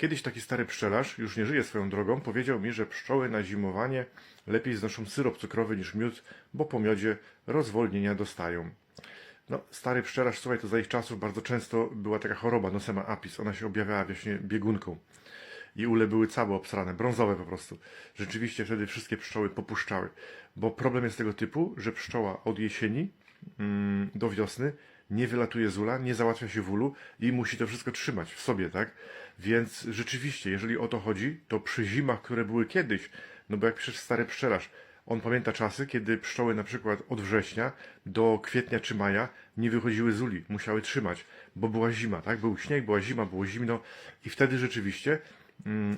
Kiedyś taki stary pszczelarz, już nie żyje swoją drogą, powiedział mi, że pszczoły na zimowanie lepiej znoszą syrop cukrowy niż miód, bo po miodzie rozwolnienia dostają. No, stary pszczelarz, słuchaj, to za ich czasów bardzo często była taka choroba, nosema apis. Ona się objawiała właśnie biegunką. I ule były całe obsrane, brązowe po prostu. Rzeczywiście wtedy wszystkie pszczoły popuszczały. Bo problem jest tego typu, że pszczoła od jesieni do wiosny nie wylatuje z ula, nie załatwia się w ulu i musi to wszystko trzymać w sobie, tak? Więc rzeczywiście, jeżeli o to chodzi, to przy zimach, które były kiedyś, no bo jak przecież stary pszczelarz, on pamięta czasy, kiedy pszczoły na przykład od września do kwietnia czy maja nie wychodziły z uli, musiały trzymać, bo była zima, tak? Był śnieg, była zima, było zimno i wtedy rzeczywiście mm,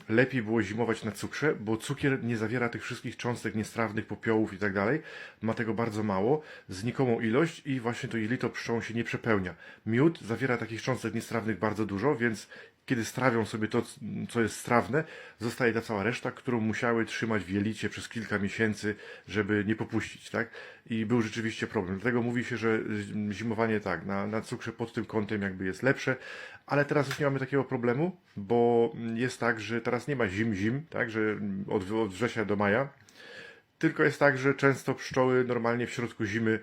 lepiej było zimować na cukrze, bo cukier nie zawiera tych wszystkich cząstek niestrawnych, popiołów i tak dalej. Ma tego bardzo mało, znikomą ilość i właśnie to jelito pszczołą się nie przepełnia. Miód zawiera takich cząstek niestrawnych bardzo dużo, więc kiedy strawią sobie to, co jest strawne, zostaje ta cała reszta, którą musiały trzymać w jelicie przez kilka miesięcy, żeby nie popuścić, tak? I był rzeczywiście problem. Dlatego mówi się, że zimowanie tak, na, na cukrze pod tym kątem jakby jest lepsze, ale teraz już nie mamy takiego problemu, bo jest tak, że teraz nie ma zim-zim, tak? Że od, od września do maja, tylko jest tak, że często pszczoły normalnie w środku zimy,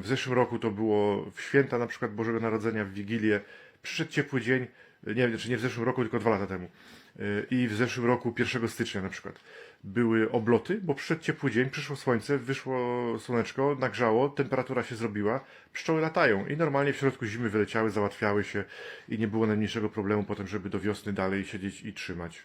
w zeszłym roku to było w święta na przykład Bożego Narodzenia, w Wigilię, przyszedł ciepły dzień, nie wiem, czy nie w zeszłym roku, tylko dwa lata temu. Yy, I w zeszłym roku, 1 stycznia na przykład, były obloty, bo przyszedł ciepły dzień, przyszło słońce, wyszło słoneczko, nagrzało, temperatura się zrobiła, pszczoły latają i normalnie w środku zimy wyleciały, załatwiały się i nie było najmniejszego problemu potem, żeby do wiosny dalej siedzieć i trzymać.